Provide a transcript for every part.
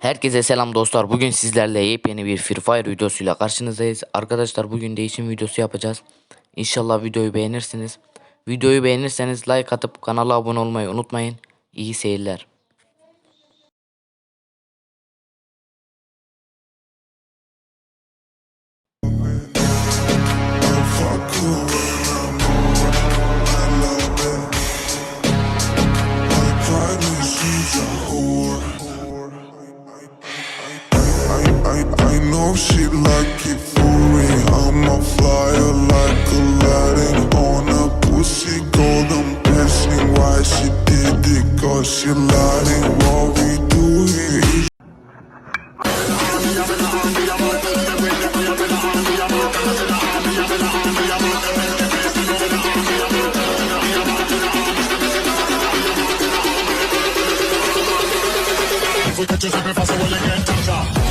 Herkese selam dostlar. Bugün sizlerle yepyeni bir Free Fire videosuyla karşınızdayız. Arkadaşlar bugün değişim videosu yapacağız. İnşallah videoyu beğenirsiniz. Videoyu beğenirseniz like atıp kanala abone olmayı unutmayın. İyi seyirler. She like it Kifuri I'm a flyer like Aladdin on a pussy. Golden piercing Why she did it? Cause she lying. What we do here is Fue que yo siempre paso el encantada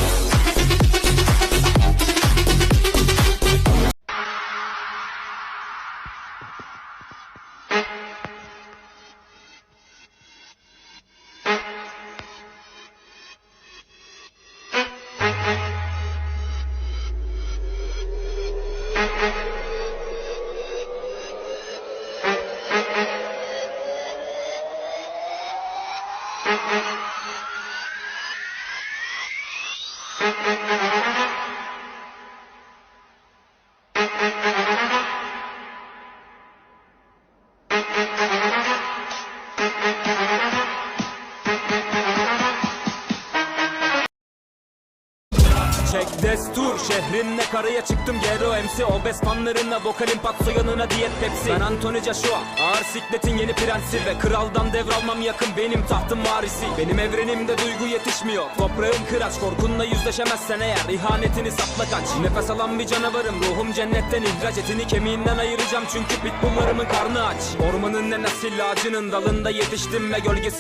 Thank you. Çek destur şehrinle karaya çıktım. Gero MC Obez fanlarına vokalim patso yanına diyet Pepsi Ben Anthony Joshua ağır sikletin yeni prensi. Ve kraldan devralmam yakın benim tahtım varisi. Benim evrenimde duygu yetişmiyor. Toprağın kıraç korkunla yüzleşemezsen eğer ihanetini sapla kaç. Nefes alan bir canavarım ruhum cennetten ihraç. Etini kemiğinden ayıracağım çünkü pitbulllarımın karnı aç. Ormanın en asil ağacının dalında yetiştim ve gölgesinde